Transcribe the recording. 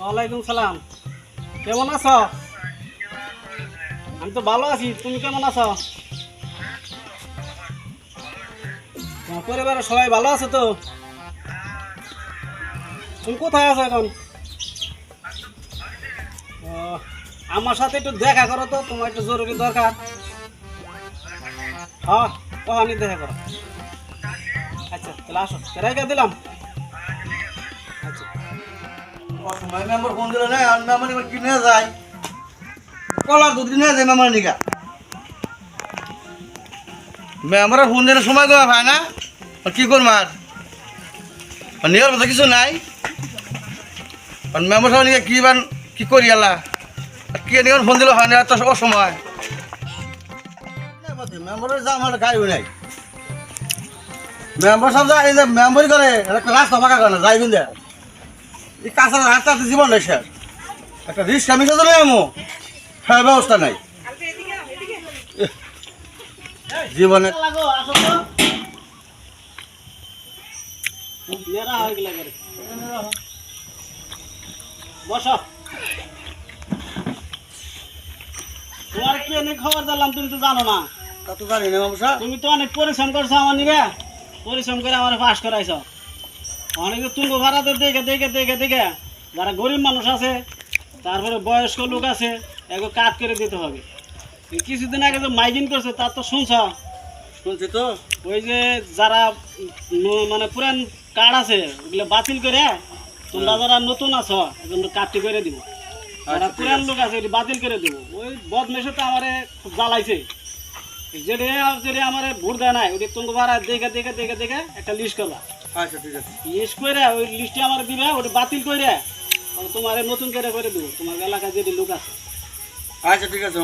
ওয়ালাইকুম সালাম। কেমন আছো? আমি তো ভালো আছি, তুমি কেমন আছো? পরিবারের সবাই ভালো আছে তো? তুমি কোথায় আছো এখন? আমার সাথে একটু দেখা করো তো, তোমার একটু জরুরি দরকার। হ্যাঁ দেখা করো। আচ্ছা তাহলে আসো। রেখে দিলাম? মেম্বার ফোন দিলে না, আর মেম্বার সময় দেওয়া ভাই না। কি করব আর? নেওয়ার মতো কিছু নাই। আর মেম্বার নিকে কি বান, কি করি আর কি নিয়ে ফোন দিলে হয় না, এত অসময়। মেম্বারের যা আমার গাড়ি নাই। মেম্বার সাহেব যায় মেম্বারি করে রাস্তা ফাঁকা করে না যাইবেন দেয় এই কাঁচা রাস্তা জীবন নেই স্যার। একটা রিক্সা মিশে দিলে এমন হ্যাঁ ব্যবস্থা নাই। জীবনে তুমি তো অনেক পরিশ্রম করছ আমার নিবে। পরিশ্রম করে আমার পাস করাইছ। অনেক তুঙ্গ ভাড়াতে দেখে দেখে দেখে দেখে। যারা গরিব মানুষ আছে তারপরে বয়স্ক লোক আছে এগুলো কাট করে দিতে হবে। কিছুদিন আগে যে মাইকিং করছে তার তো শুনছ? শুনছি তো। ওই যে যারা মানে পুরান কার্ড আছে ওগুলো বাতিল করে তোমরা যারা নতুন আছো এজন্য কাটটি করে দিব। যারা আচ্ছা, পুরান লোক আছে এটি বাতিল করে দিব। ওই বদমেশে তো আমারে খুব জ্বালাইছে। যেটা যেটা আমারে ভোট দেয় নাই ওটি ভাড়া দেখে দেখে দেখে দেখে একটা লিস্ট করবা আচ্ছা ঠিক আছে। ওই আমার ওটা বাতিল নতুন করে করে দেবো। তোমার এলাকায় যদি লোক আছে আচ্ছা ঠিক আছে